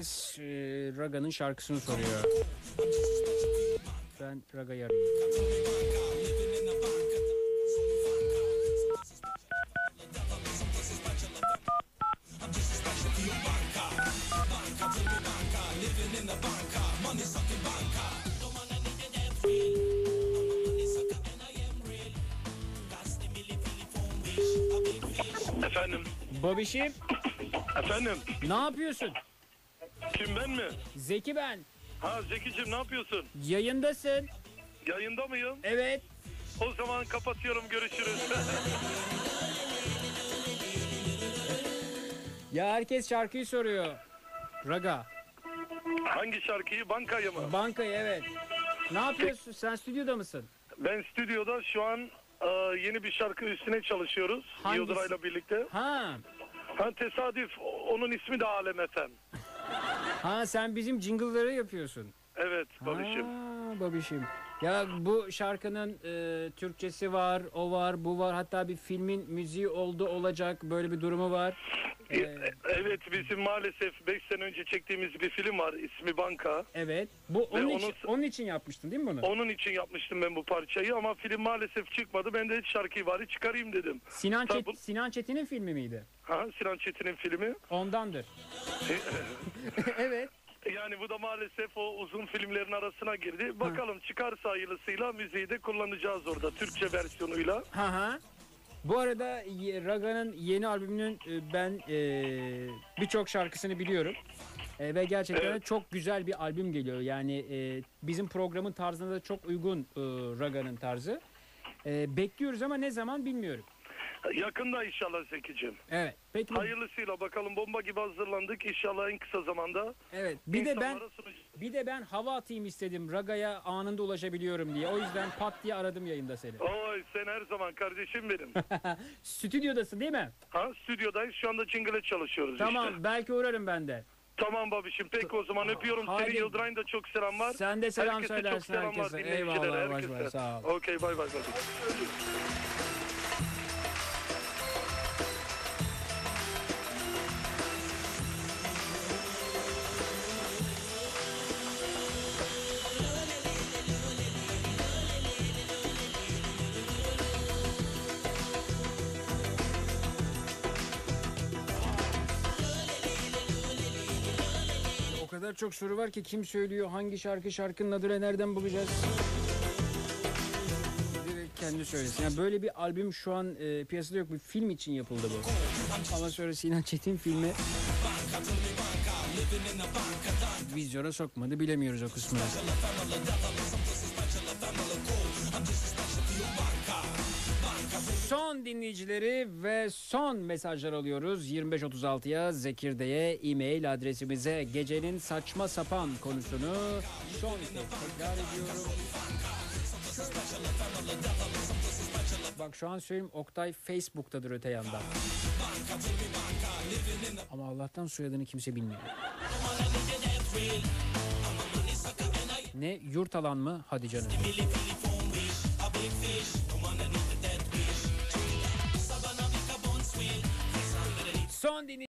herkes e, Raga'nın şarkısını soruyor. Ben Raga'yı arayayım. Efendim, Babişim efendim. ne yapıyorsun? Kim ben mi? Zeki ben. Ha Zekicim ne yapıyorsun? Yayındasın. Yayında mıyım? Evet. O zaman kapatıyorum görüşürüz. Ya herkes şarkıyı soruyor. Raga. Hangi şarkıyı? Bankayı mı? Bankayı evet. Ne yapıyorsun? Sen stüdyoda mısın? Ben stüdyoda şu an e, yeni bir şarkı üstüne çalışıyoruz. Hangisi? Yıldıray'la birlikte. Ha. Ha tesadüf onun ismi de Alem FM. Ha sen bizim jingle'ları yapıyorsun. Evet babişim. Ha, babişim. Ya bu şarkının e, Türkçesi var, o var, bu var. Hatta bir filmin müziği oldu olacak. Böyle bir durumu var. E, Ee, Evet bizim maalesef 5 sene önce çektiğimiz bir film var ismi Banka. evet. Bu onun, onun- için, onun için yapmıştın değil mi bunu? Onun için yapmıştım ben bu parçayı ama film maalesef çıkmadı. Ben de şarkıyı bari çıkarayım dedim. Sinan, Çet- bu- Sinan Çetin'in filmi miydi? Ha Sinan Çetin'in filmi. Ondandır. evet. Yani bu da maalesef o uzun filmlerin arasına girdi. Bakalım çıkarsa hayırlısıyla müziği de kullanacağız orada Türkçe versiyonuyla. Ha ha. Bu arada Raga'nın yeni albümünün e, ben e, birçok şarkısını biliyorum. E, ve gerçekten de Evet. çok güzel bir albüm geliyor. Yani e, bizim programın tarzına da çok uygun e, Raga'nın tarzı. E, bekliyoruz ama ne zaman bilmiyorum. Yakında inşallah Zeki'cim. Evet. Peki. Hayırlısıyla bakalım bomba gibi hazırlandık. İnşallah en kısa zamanda. Evet. Bir de ben sunacağız. bir de ben hava atayım istedim. Raga'ya anında ulaşabiliyorum diye. O yüzden pat diye aradım yayında seni. Oy sen her zaman kardeşim benim. Stüdyodasın değil mi? ha stüdyodayız şu anda jingle'e çalışıyoruz Tamam. işte. Belki uğrarım ben de. Tamam babişim peki o zaman öpüyorum Haydi. seni Yıldıray'ın da çok selam var. Sen de selam Herkese çok söylersin selam var herkese. dinleyicilere, Eyvallah. Baş herkese. ver. Sağ ol. Okey bay bay bay. Kadar çok soru var ki kim söylüyor, hangi şarkı, şarkının adını nereden bulacağız? Direkt kendi söylesin. Yani böyle bir albüm şu an e, piyasada yok. Bir film için yapıldı bu. Ama sonra Sinan Çetin filmi vizyona sokmadı. Bilemiyoruz o kısmını. Son dinleyicileri ve son mesajlar alıyoruz. 2536'ya Zekirde'ye e-mail adresimize gecenin saçma sapan konusunu son tekrar ediyorum. Bak şu an söyleyeyim Oktay Facebook'tadır öte yandan. Ama Allah'tan soyadını kimse bilmiyor. Ne yurt alan mı? Hadi canım. Son dinleyici